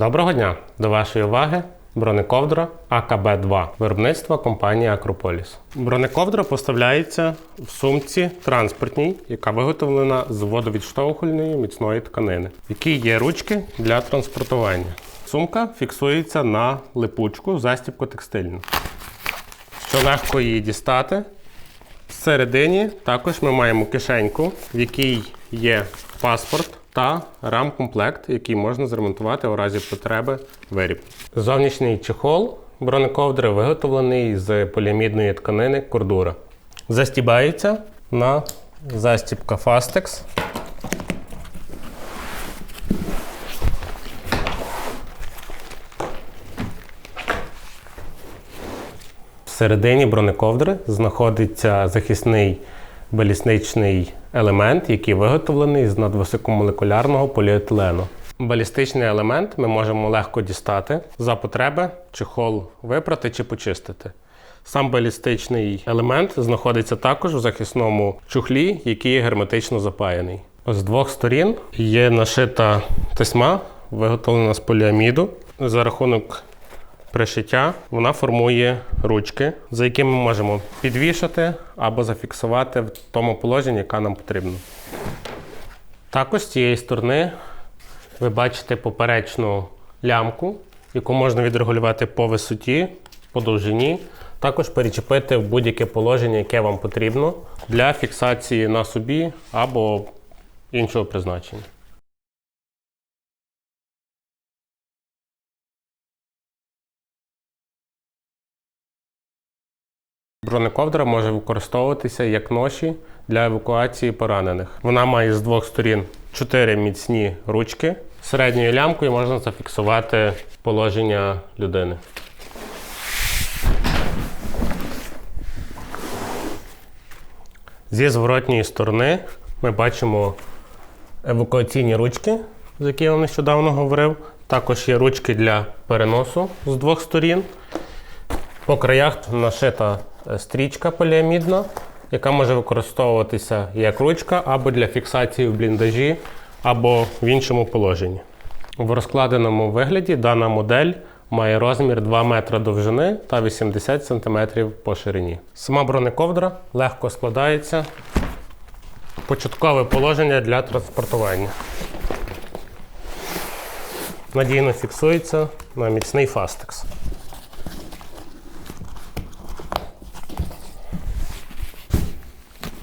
Доброго дня! До вашої уваги бронековдра АКБ-2 виробництва компанії Акрополіс. Бронековдра поставляється в сумці транспортній, яка виготовлена з водовідштовхувальної міцної тканини, в якій є ручки для транспортування. Сумка фіксується на липучку застібку текстильну, що легко її дістати. Всередині також ми маємо кишеньку, в якій є паспорт та рамкомплект, який можна зремонтувати у разі потреби виріб. Зовнішній чехол бронековдри виготовлений з поліамідної тканини кордура. Застібається на застібка Fastex. Всередині бронековдри знаходиться захисний балістичний елемент, який виготовлений з надвисокомолекулярного поліетилену. Балістичний елемент ми можемо легко дістати за потреби чехол випрати чи почистити. Сам балістичний елемент знаходиться також у захисному чухлі, який герметично запаяний. З двох сторін є нашита тесьма, виготовлена з поліаміду. За рахунок пришиття вона формує ручки, за якими ми можемо підвішати або зафіксувати в тому положенні, яке нам потрібно. Також з цієї сторони ви бачите поперечну лямку, яку можна відрегулювати по висоті, по довжині. Також перечепити в будь-яке положення, яке вам потрібно для фіксації на собі або іншого призначення. Бронековдра може використовуватися як ноші для евакуації поранених. Вона має з двох сторін чотири міцні ручки. Середньою лямкою можна зафіксувати положення людини. Зі зворотньої сторони ми бачимо евакуаційні ручки, за які я вам нещодавно говорив. Також є ручки для переносу з двох сторін. По краях нашита е, стрічка поліамідна, яка може використовуватися як ручка або для фіксації в бліндажі, або в іншому положенні. В розкладеному вигляді дана модель має розмір 2 метри довжини та 80 см по ширині. Сама бронековдра легко складається. Початкове положення для транспортування. Надійно фіксується на міцний фастекс.